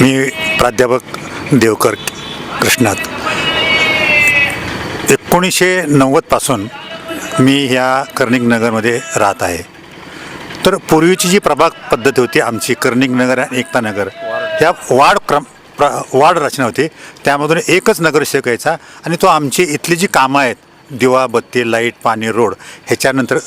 मी प्राध्यापक देवकर कृष्णात. एकोणीसशे नव्वदपासून मी ह्या कर्णिक नगरमध्ये राहत आहे. तर पूर्वीची जी प्रभाग पद्धती होती आमची कर्णिक नगर आणि एकता नगर ह्या वाढ क्रम प्र वाढ रचना होती. त्यामधून एकच नगरसेवक यायचा आणि तो आमची इथली जी कामं आहेत दिवा बत्ती लाइट पाणी रोड ह्याच्यानंतर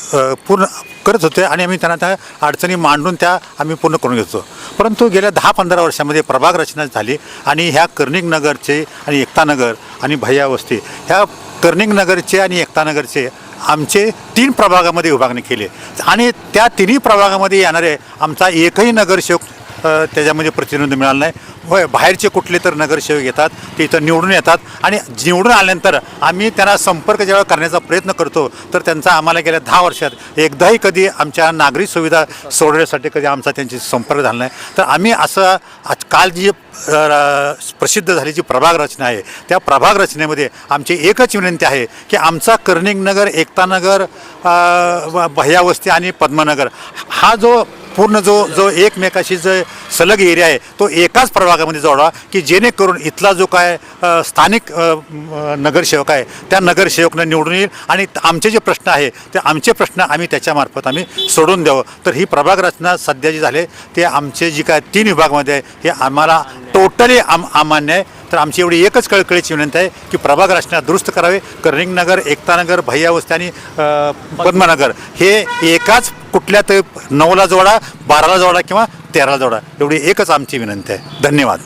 पूर्ण करत होते आणि आम्ही त्यांना त्या अडचणी मांडून त्या आम्ही पूर्ण करून घेतो परंतु गेल्या दहा पंधरा वर्षामध्ये प्रभाग रचना झाली आणि ह्या कर्णिक नगरचे आणि एकतानगर आणि भय्यावस्ती ह्या कर्णिक नगरचे आणि एकतानगरचे आमचे तीन प्रभागामध्ये विभागणी केली. आणि त्या तिन्ही प्रभागामध्ये येणारे आमचा एकही नगरसेवक त्याच्यामध्ये प्रतिनिधी मिळाला नाही. होय बाहेरचे कुठले तर नगरसेवक येतात ते इथं निवडून येतात आणि निवडून आल्यानंतर आम्ही त्यांना संपर्क जेव्हा करण्याचा प्रयत्न करतो तर त्यांचा आम्हाला गेल्या दहा वर्षात एकदाही कधी आमच्या नागरिक सुविधा सोडवण्यासाठी कधी आमचा त्यांची संपर्क झाला नाही. तर आम्ही असं आज काल जी प्रसिद्ध प्रसिद्ध जी प्रभाग रचना आहे त्या प्रभाग रचनेमध्ये आमची एकच विनंती आहे की आमचा कर्णिकनगर एकतानगर एकता आणि पद्मनगर हा जो पूर्ण जो जो एकमेकाशी जो सलग एरिया आहे तो एकाच प्रभागामध्ये जोडा की जेणेकरून इथला जो काय स्थानिक नगरसेवक आहे त्या नगरसेवकनं निवडून येईल. आणि आमचे जे प्रश्न आहे ते आमचे प्रश्न आम्ही त्याच्यामार्फत आम्ही सोडून द्यावं. तर ही प्रभाग रचना सध्या जी झाले ते आमचे जी काय तीन विभागामध्ये आहे हे आम्हाला टोटली आम अमान्य आहे. तर आमची एवढी एकच कळकळीची विनंती आहे की प्रभाग रचना दुरुस्त करावे. कर्णिंगनगर एकतानगर एकता आणि पद्मनगर हे एकाच कुठल्या तरी नऊला जोडा बाराला जोडा किंवा तेराला जोडा. एवढी एकच आमची विनंती आहे. धन्यवाद.